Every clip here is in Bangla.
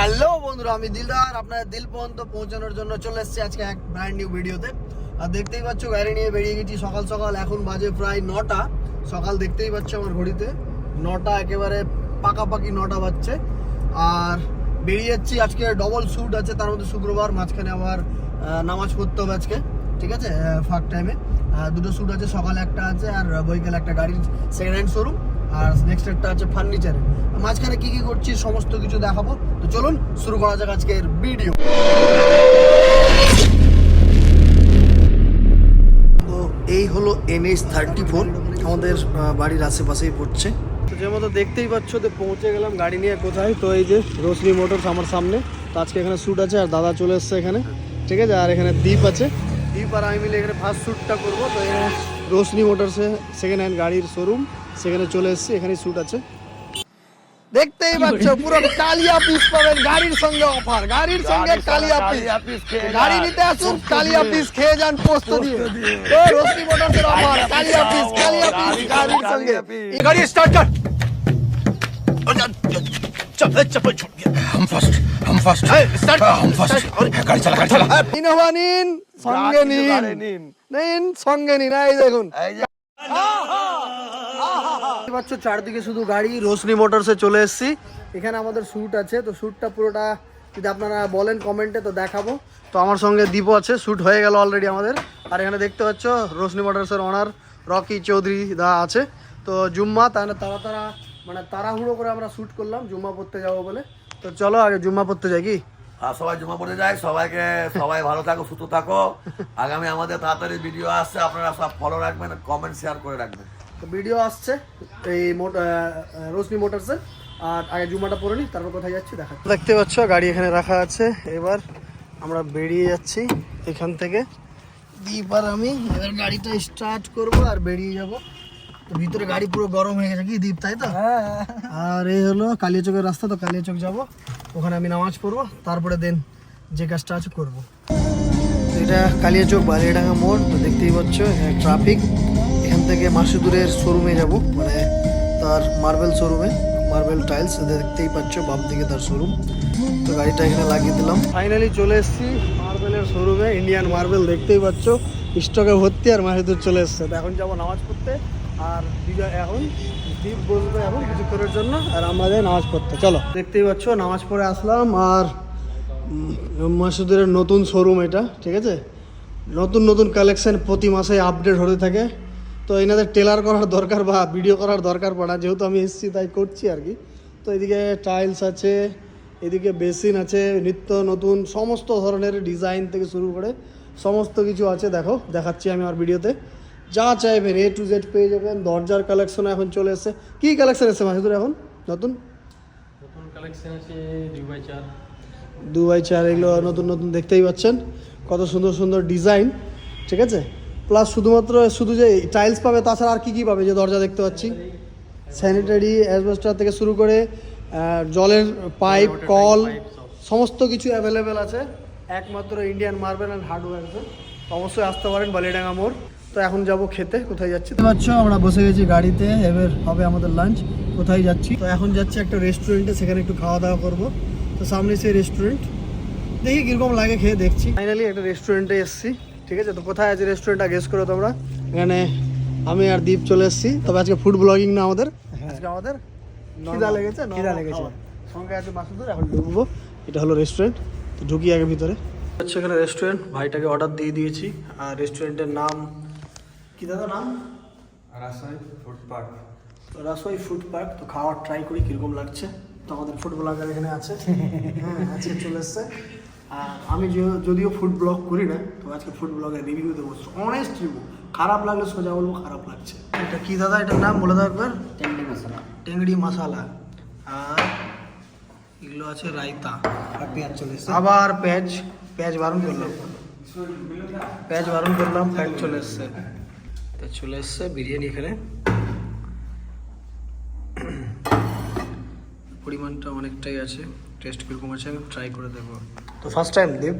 হ্যালো বন্ধুরা, আমি দিলদার। আপনার দিল পর্যন্ত পৌঁছানোর জন্য চলে এসেছি আজকে এক ব্র্যান্ড নিউ ভিডিওতে আর দেখতেই পাচ্ছ, গাড়ি নিয়ে বেরিয়ে গেছি সকাল সকাল। এখন বাজে প্রায় নটা। সকাল দেখতেই পাচ্ছ আমার ঘড়িতে। নটা একেবারে পাকাপাকি নটা বাজছে। আর বেরিয়ে যাচ্ছি, আজকে ডবল শ্যুট আছে। তার মধ্যে শুক্রবার, মাঝখানে আবার নামাজ পড়তে হবে আজকে। ঠিক আছে? ফাঁক টাইমে দুটো শ্যুট আছে, সকালে একটা আছে, আর বৈকালে একটা গাড়ির সেকেন্ড হ্যান্ড শোরুম আর নেক্সট একটা আছে ফার্নিচারে মাঝখানে কি কি করছি, সমস্ত কিছু দেখাবো। তো চলুন, শুরু করা যাক আজকের ভিডিও তো এই হলো এনএস থার্টি ফোর আমাদের বাড়ির আশেপাশেই পড়ছে। তো যে মতো দেখতেই পাচ্ছ, তো পৌঁছে গেলাম গাড়ি নিয়ে কোথায়? তো এই যে রোশনি মোটরস আমার সামনে। তো আজকে এখানে শ্যুট আছে, আর দাদা চলে এসছে এখানে। ঠিক আছে? আর এখানে দ্বীপ আছে। দ্বীপ আর আমি মিলে এখানে ফার্স্ট শ্যুটটা করব। তো এখানে রোশনি মোটরসে সেকেন্ড হ্যান্ড গাড়ির শোরুম সেখানে চলে এসেছি এখানে শুট আছে। দেখতেই পাচ্ছ পুরো কালিয়া পিস পাবেন গাড়ির সঙ্গে অফার গাড়ির সঙ্গে কালিয়া পিস গাড়ি নিতে আসুন কালিয়া পিস খেয়ে যান পোস্ত দিয়ে। তো রশ্মি মোটরসের অফার কালিয়া পিস কালিয়া পিস গাড়ির সঙ্গে। গাড়ি স্টার্ট কর। নিন সঙ্গে নিন। সঙ্গে নিন এই দেখুন। দেখতে পাচ্ছ চারদিকে শুধু গাড়ি রোশনি মোটরসে চলে এসেছি। এখানে আমাদের শ্যুট আছে তো শ্যুটটা পুরোটা যদি আপনারা বলেন কমেন্টে তো দেখাবো। তো আমার সঙ্গে দীপ আছে শ্যুট হয়ে গেল অলরেডি আমাদের। আর এখানে দেখতে পাচ্ছ রোশনি মোটরসের অনার রকি চৌধুরী দা আছে। তো জুম্মা তাহলে তারা তারা মানে তাড়াহুড়ো করে আমরা শ্যুট করলাম জুম্মা পড়তে যাব বলে। তো চলো আগে জুম্মা পড়তে যাই কি? আর সবাই জমা পড়ে যায় সবাইকে সবাই ভালো থাকো সুস্থ থাকো। আগামী আমাদের তাড়াতাড়ি ভিডিও আসছে আপনারা সব ফলো রাখবেন কমেন্ট শেয়ার করে রাখবেন। ভিডিও আসছে এই রোশনি মোটরসে আর আগে জুমাটা পরে নি তারপর কোথায় যাচ্ছি দেখা দেখতে পাচ্ছ গাড়ি এখানে রাখা আছে। এবার আমরা বেরিয়ে যাচ্ছি এখান থেকে। দ্বীপ আর আমি এবার গাড়িটা স্টার্ট করব আর বেরিয়ে যাব। তো ভিতরে গাড়ি পুরো গরম হয়ে গেছে কি দ্বীপ তাই তো? আর এই হলো কালিয়াচকের রাস্তা তো কালিয়াচক যাব। ওখানে আমি নামাজ পড়ব তারপরে দেন যে কাজটা আছে করব। এটা কালিয়াচক বালিয়াডাঙ্গা মোড় তো দেখতেই পাচ্ছ ট্রাফিক থেকে মাসুদুরের শোরুমে যাব। মানে তার মার্বেল শোরুমে মার্বেল টাইলস দেখতেই পাচ্ছ, বাম দিকে তার শোরুম তো গাড়িটা এখানে লাগিয়ে দিলাম। ফাইনালি চলে এসেছি মার্বেলের শোরুমে ইন্ডিয়ান মার্বেল দেখতেই পাচ্ছ। স্টকে ভর্তি আর মাসুদুর চলে এসছে। তো এখন যাব নামাজ পড়তে। আর এখন দ্বীপ বসবে এখন কিছুক্ষণের জন্য। আর আমাদের নামাজ পড়তে। চলো। দেখতেই পাচ্ছ, নামাজ পড়ে আসলাম। আর মাসুদের নতুন শোরুম এটা, ঠিক আছে? নতুন নতুন কালেকশন প্রতি মাসে আপডেট হতে থাকে। তো এনাদের টেলার করার দরকার বা ভিডিও করার দরকার পড়া যেহেতু আমি এসেছি তাই করছি আর কি। তো এদিকে টাইলস আছে এদিকে বেসিন আছে নিত্য নতুন সমস্ত ধরনের ডিজাইন থেকে শুরু করে সমস্ত কিছু আছে। দেখো দেখাচ্ছি আমি আমার ভিডিওতে যা চাইবেন এ টু জেড পেয়ে যাবেন। দরজার কালেকশন এখন চলে এসেছে। কী কালেকশন এসেছে মাসুদুর এখন? নতুন? নতুন কালেকশন আছে দুই বাই চার। দু বাই চার এগুলো নতুন নতুন দেখতেই পাচ্ছেন। কত সুন্দর সুন্দর ডিজাইন ঠিক আছে? প্লাস শুধুমাত্র শুধু যে টাইলস পাবে তাছাড়া আর কী কী পাবে যে দরজা দেখতে পাচ্ছি? স্যানিটারি অ্যাসবেস্টার থেকে শুরু করে জলের পাইপ কল সমস্ত কিছু অ্যাভেলেবেল আছে। একমাত্র ইন্ডিয়ান মার্বেল অ্যান্ড হার্ডওয়্যার অবশ্যই আসতে পারেন বালিডাঙ্গা মোড়। তো এখন যাব খেতে কোথায় যাচ্ছি? দেখতে পাচ্ছ আমরা বসে গেছি গাড়িতে এবার হবে আমাদের লাঞ্চ কোথায় যাচ্ছি? তো এখন যাচ্ছি একটা রেস্টুরেন্টে সেখানে একটু খাওয়া দাওয়া করব। তো সামনে সেই রেস্টুরেন্ট দেখি কীরকম লাগে খেয়ে দেখছি। ফাইনালি একটা রেস্টুরেন্টে এসেছি। ঠিক আছে? তো কোথায় আছে রেস্টুরেন্টটা গেস করো তোমরা? এখানে আমি আর দীপ চলে এসেছি। তবে আজকে ফুড ব্লগিং না আমাদের। আজকে আমাদের খিদা লেগেছে খিদা লেগেছে। সঙ্গে আছে মাসুদুর এখন ঢুকবো। এটা হলো রেস্টুরেন্ট তো ঢুকি আগে ভিতরে। হচ্ছে এখানে রেস্টুরেন্ট ভাইটাকে অর্ডার দিয়ে দিয়েছি। আর রেস্টুরেন্টের নাম কি দাদা নাম? রাসাই ফুড পার্ক তো রাসোই ফুড পার্ক তো খাওয়ার ট্রাই করি কীরকম লাগছে? তো আমাদের ফুড ব্লগার এখানে আছে। হ্যাঁ আজকে চলে এসছে। আর আমি যদিও ফুড ব্লগ করি না তো আজকে ফুড ব্লগের রিভিউ দেবো। অনেস্ট রিভিউ খারাপ লাগলে সোজা বলব খারাপ লাগছে। এটা কি দাদা এটার নাম বলে দাও একবার? টেন্ডি মশলা। টেংড়ি মশালা। আর এগুলো আছে রায়তা। আর পেঁয়াজ চলে এসছে। আবার পেঁয়াজ পেঁয়াজ বারণ করলাম। পেঁয়াজ বারণ করলাম পেঁয়াজ চলে এসছে। তো চলে এসছে বিরিয়ানি এখানে। পরিমাণটা অনেকটাই আছে। টেস্ট কীরকম আছে ট্রাই করে দেখো তো ফার্স্ট টাইম দীপ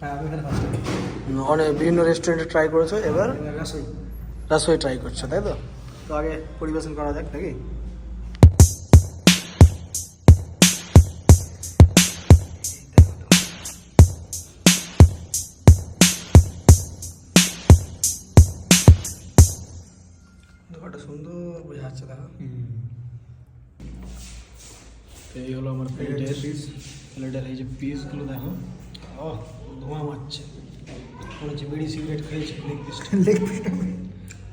হ্যাঁ আমি ফার্স্ট টাইম অনেক বিভিন্ন রেস্টুরেন্টে ট্রাই করেছ এবার? রাসই রাসই ট্রাই করছ তাই তো? তো আগে পরিবেশন করা যাক নাকি? সুন্দর বোঝা যাচ্ছে দেখো। এই হলো আমার প্লেটের পিস প্লেটের এই যে পিসগুলো দেখো। ও ধোঁয়া মারছে। মনে হচ্ছে বিড়ি সিগারেট খেয়েছে লেগ পিসটা লেগ পিসটা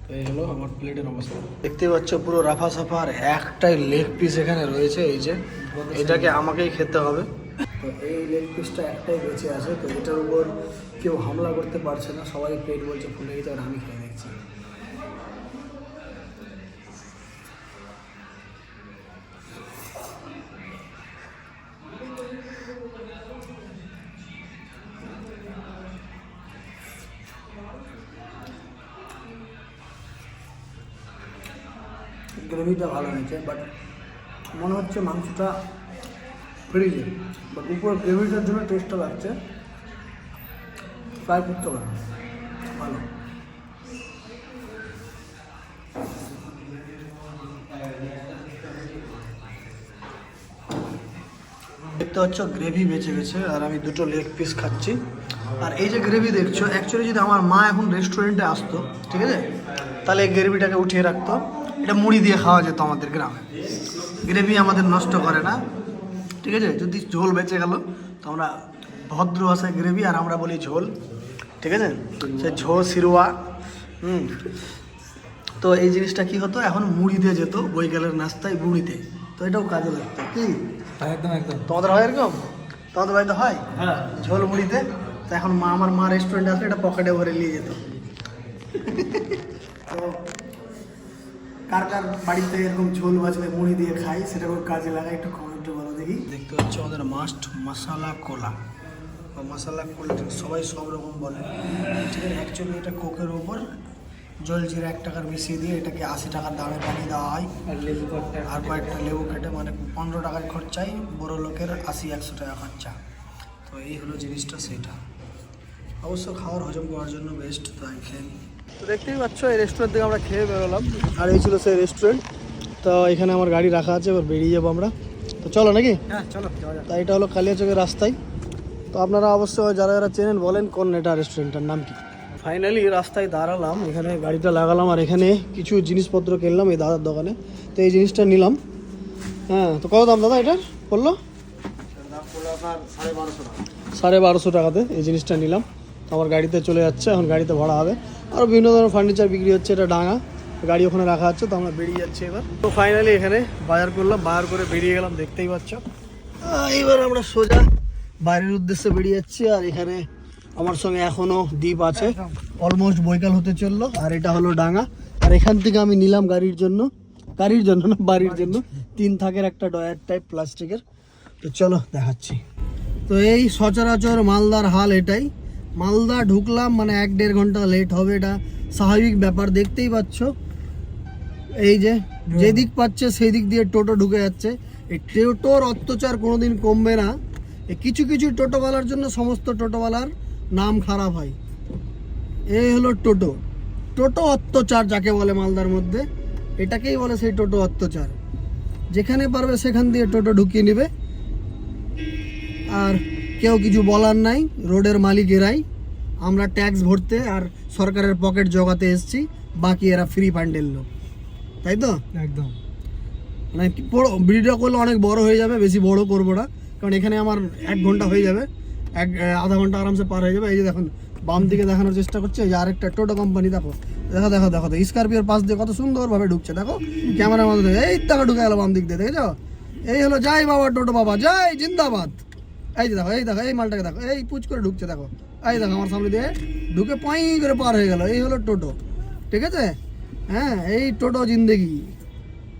তো এই হলো আমার প্লেটের অবস্থা। দেখতে পাচ্ছ পুরো রাফা সাফা আর একটাই লেগ পিস এখানে রয়েছে এই যে। এটাকে আমাকেই খেতে হবে। তো এই লেগ পিসটা একটাই বেঁচে আছে। তো এটার উপর কেউ হামলা করতে পারছে না। সবাই পেট বলছে ফুলে গেছে আর আমি খেয়ে দেখছি। গ্রেভিটা ভালো হয়েছে বাট মনে হচ্ছে মাংসটা ফ্রিজে বাট উপর গ্রেভিটার জন্য টেস্টটা লাগছে। ফ্রাই করতে পারে ভালো। দেখতে পাচ্ছ গ্রেভি বেঁচে গেছে, আর আমি দুটো লেগ পিস খাচ্ছি। আর এই যে গ্রেভি দেখছ অ্যাকচুয়ালি যদি আমার মা এখন রেস্টুরেন্টে আসতো, ঠিক আছে? তাহলে এই গ্রেভিটাকে উঠিয়ে রাখতো। এটা মুড়ি দিয়ে খাওয়া যেত আমাদের গ্রামে। গ্রেভি আমাদের নষ্ট করে না। ঠিক আছে? যদি ঝোল বেঁচে গেল তো আমরা ভদ্র ভাষায় গ্রেভি আর আমরা বলি ঝোল। ঠিক আছে? সে ঝোল সিরুয়া হুম। তো এই জিনিসটা কি হতো? এখন মুড়ি দিয়ে যেত বৈকালের নাস্তায় মুড়িতে। তো এটাও কাজে লাগতো কি? একদম একদম। তোমাদের হয় এরকম? তোমাদের বাড়িতে হয়? হ্যাঁ। ঝোল মুড়িতে? তো এখন মা আমার মা রেস্টুরেন্টে আসলে এটা পকেটে ভরে নিয়ে যেত। তো কার কার বাড়িতে এরকম ঝোল বাজলে মুড়ি দিয়ে খাই সেটা খুব কাজে লাগাই একটু কমেন্টে বলো দেখি। দেখতে হচ্ছে আমাদের মাস্ট মশালা কোলা বা মশালা কোলা সবাই সব রকম বলে। ঠিক আছে অ্যাকচুয়ালি এটা কোকের উপর জল জিরা এক টাকার মিশিয়ে দিয়ে এটাকে আশি টাকার দামে বানিয়ে দেওয়া হয়। আর লেবু আর কয়েকটা লেবু কেটে মানে পনেরো টাকার খরচাই বড় লোকের আশি একশো টাকা খরচা। তো এই হলো জিনিসটা সেটা। অবশ্য খাওয়ার হজম করার জন্য বেস্ট তো আমি খেয়ে তো দেখতেই পাচ্ছ এই রেস্টুরেন্ট থেকে আমরা খেয়ে বেরোলাম। আর এই ছিল সেই রেস্টুরেন্ট তো এখানে আমার গাড়ি রাখা আছে এবার বেরিয়ে যাব আমরা। তো চলো নাকি? হ্যাঁ চলো তা এটা হলো কালিয়াচকের রাস্তায়। তো আপনারা অবশ্যই যারা যারা চেনেন বলেন কোন এটা রেস্টুরেন্টটার নাম কি। ফাইনালি রাস্তায় দাঁড়ালাম এখানে গাড়িটা লাগালাম আর এখানে কিছু জিনিসপত্র কিনলাম এই দাদার দোকানে। তো এই জিনিসটা নিলাম। হ্যাঁ তো কত দাম দাদা এটার? বলল? পড়ল আপনার সাড়ে বারোশো টাকা। সাড়ে বারোশো টাকাতে এই জিনিসটা নিলাম। আমার গাড়িতে চলে যাচ্ছে, এখন গাড়িতে ভাড়া হবে। আরও বিভিন্ন ধরনের ফার্নিচার বিক্রি হচ্ছে, এটা ডাঙা। গাড়ি ওখানে রাখা আছে, তো আমরা বেরিয়ে যাচ্ছি এবার। তো ফাইনালি এখানে বাজার করলাম, বাজার করে বেরিয়ে গেলাম, দেখতেই পাচ্ছ। এবার আমরা সোজা বাইরের উদ্দেশ্যে বেরিয়ে যাচ্ছি, আর এখানে আমার সঙ্গে এখনও দ্বীপ আছে। অলমোস্ট বৈকাল হতে চলল, আর এটা হলো ডাঙা। আর এখান থেকে আমি নিলাম গাড়ির জন্য গাড়ির জন্য না, বাড়ির জন্য। তিন থাকের একটা ডয়ার টাইপ প্লাস্টিকের। তো চলো দেখাচ্ছি। তো এই সচরাচর মালদার হাল এটাই। মালদা ঢুকলাম মানে এক দেড় ঘণ্টা লেট হবে এটা। স্বাভাবিক ব্যাপার দেখতেই পাচ্ছ। এই যে যেদিক পাচ্ছে সেই দিক দিয়ে টোটো ঢুকে যাচ্ছে। এই টোটোর অত্যাচার কোনোদিন কমবে না। এই কিছু কিছু টোটোওয়ালার জন্য সমস্ত টোটোওয়ালার নাম খারাপ হয়। এই হলো টোটো। টোটো অত্যাচার যাকে বলে মালদার মধ্যে। এটাকেই বলে সেই টোটো অত্যাচার। যেখানে পারবে সেখান দিয়ে টোটো ঢুকিয়ে নেবে। আর কেউ কিছু বলার নাই রোডের মালিক এরাই আমরা ট্যাক্স ভরতে আর সরকারের পকেট জগাতে এসছি বাকি এরা ফ্রি ফান্ডের লোক। তাই তো? একদম। মানে কি বড় ভিডিও করলে অনেক বড় হয়ে যাবে বেশি বড় করব না। কারণ এখানে আমার এক ঘণ্টা হয়ে যাবে এক আধা ঘণ্টা আরামসে পার হয়ে যাবে। এই যে দেখুন বাম দিকে দেখানোর চেষ্টা করছে এই যে আরেকটা টোটো কোম্পানি দেখো দেখো দেখো দেখো দেখো স্করপিওর পাশ দিয়ে কত সুন্দরভাবে ঢুকছে দেখো ক্যামেরার মধ্যে এই টাকা ঢুকে গেল বাম দিক দিয়ে দেখেছ? এই হলো যাই বাবা টোটো বাবা যাই জিন্দাবাদ। এই যে দেখো, এই দেখো, এই মালটাকে দেখো, এই পুচ করে ঢুকছে, দেখো। এই দেখো, আমার সামনে দিয়ে ঢুকে পাই করে পার হয়ে গেল। এই হলো টোটো, ঠিক আছে? হ্যাঁ এই টোটো জিন্দেগি।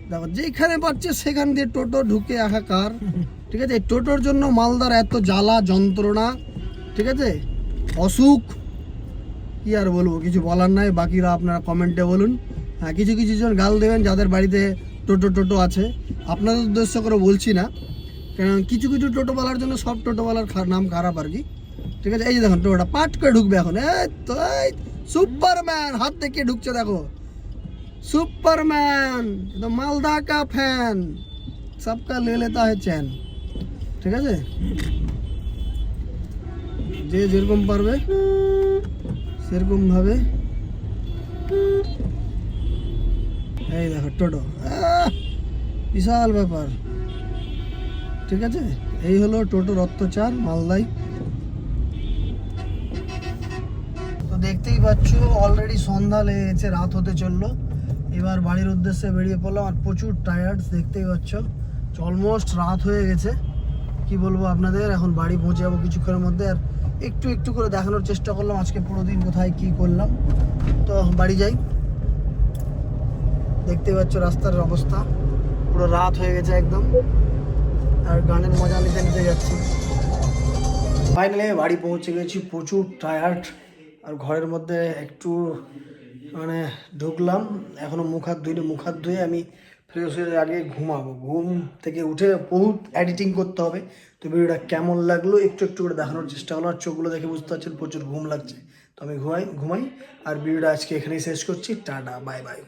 দেখো, যেখানে পাচ্ছে সেখান দিয়ে টোটো ঢুকে একাকার ঠিক আছে? এই টোটোর জন্য মালদার এত জ্বালা, যন্ত্রণা, ঠিক আছে? অসুখ, কি আর বলব, কিছু বলার নাই। বাকিরা আপনারা কমেন্টে বলুন। হ্যাঁ কিছু কিছু জন গাল দেবেন যাদের বাড়িতে টোটো টোটো আছে। আপনাদের উদ্দেশ্য করে বলছি না। কিছু কিছু টোটোওয়ালার জন্য সব টোটোওয়ালার নাম খারাপ আর কি ঠিক আছে এই যে দেখুন টোটোটা পাট করে ঢুকবে এখন তো সুপারম্যান হাত থেকে ঢুকছে দেখো সুপারম্যান একদম মালদা কা ফ্যান সবকা লে লেতা হয় চ্যান ঠিক আছে যে যেরকম পারবে সেরকম ভাবে এই দেখো টোটো বিশাল ব্যাপার ঠিক আছে? এই হলো টোটোর অত্যাচার মালদাই। তো দেখতেই পাচ্ছ অলরেডি সন্ধ্যা লেগেছে, রাত হতে চলল। এবার বাড়ির উদ্দেশ্যে বেরিয়ে পড়লাম আর প্রচুর টায়ার্ড দেখতেই পাচ্ছ। অলমোস্ট রাত হয়ে গেছে। কি বলব আপনাদের, এখন বাড়ি পৌঁছে যাব কিছুক্ষণের মধ্যে। আর একটু একটু করে দেখানোর চেষ্টা করলাম, আজকে পুরো দিন কোথায় কি করলাম। তো বাড়ি যাই। দেখতে পাচ্ছ রাস্তার অবস্থা। পুরো রাত হয়ে গেছে একদম। আর গানের মজা নিতে নিতে যাচ্ছি। ফাইনালি বাড়ি পৌঁছে গেছি, প্রচুর টায়ার্ড আর ঘরের মধ্যে একটু মানে ঢুকলাম। এখনও মুখ হাত ধুইনি, মুখ হাত ধুয়ে আমি ফ্রেশ হয়ে আগে ঘুমাবো। ঘুম থেকে উঠে বহুত এডিটিং করতে হবে। তো ভিডিওটা কেমন লাগল একটু একটু করে দেখানোর চেষ্টা করলাম। আর চোখগুলো দেখে বুঝতে পারছেন প্রচুর ঘুম লাগছে। তো আমি ঘুমাই ঘুমাই, আর ভিডিওটা আজকে এখানেই শেষ করছি। Tata bye bye